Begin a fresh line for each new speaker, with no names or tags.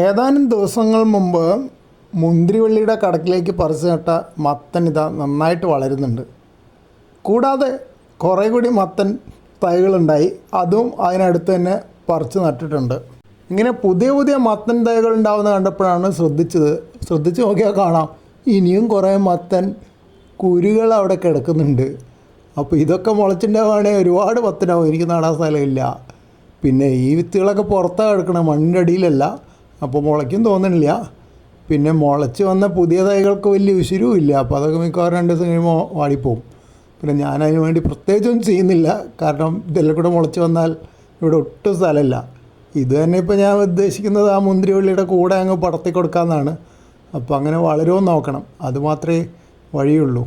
ഏതാനും ദിവസങ്ങൾ മുമ്പ് മുന്തിരിവള്ളിയുടെ കടക്കിലേക്ക് പറിച്ചു നട്ട മത്തൻ ഇതാ നന്നായിട്ട് വളരുന്നുണ്ട്. കൂടാതെ കുറേ കൂടി മത്തൻ തൈകളുണ്ടായി. അതും അതിനടുത്ത് തന്നെ പറിച്ചു നട്ടിട്ടുണ്ട്. ഇങ്ങനെ പുതിയ പുതിയ മത്തൻ തൈകൾ ഉണ്ടാവുന്ന കണ്ടപ്പോഴാണ് ശ്രദ്ധിച്ചത്. ശ്രദ്ധിച്ച് നോക്കിയാൽ കാണാം. ഇനിയും കുറേ മത്തൻ കുരുകൾ അവിടെ കിടക്കുന്നുണ്ട്. അപ്പോൾ ഇതൊക്കെ മുളച്ചിട്ടുണ്ടാവുകയാണെങ്കിൽ ഒരുപാട് മത്തനാവും. എനിക്ക് നടാൻ സ്ഥലമില്ല. പിന്നെ ഈ വിത്തുകളൊക്കെ പുറത്താണ് കിടക്കണം മണ്ണിന്റെ അടിയിലല്ല. അപ്പോൾ മുളയ്ക്കും തോന്നണില്ല. പിന്നെ മുളച്ച് വന്ന പുതിയ തൈകൾക്ക് വലിയ ഉശിരും ഇല്ല. അപ്പോൾ അതൊക്കെ മിക്കവാറും രണ്ട് ദിവസം കഴിയുമ്പോൾ വാടിപ്പോവും. പിന്നെ ഞാൻ അതിന് വേണ്ടി പ്രത്യേകിച്ചൊന്നും ചെയ്യുന്നില്ല. കാരണം ഇതെല്ലാം കൂടെ മുളച്ച് വന്നാൽ ഇവിടെ ഒട്ടും സ്ഥലമില്ല. ഇത് തന്നെ ഇപ്പോൾ ഞാൻ ഉദ്ദേശിക്കുന്നത് ആ മുന്തിരിവള്ളിയുടെ കൂടെ അങ്ങ് പടർത്തി കൊടുക്കാമെന്നാണ് അപ്പോൾ അങ്ങനെ വളരുമോ നോക്കണം. അതുമാത്രമേ വഴിയുള്ളൂ.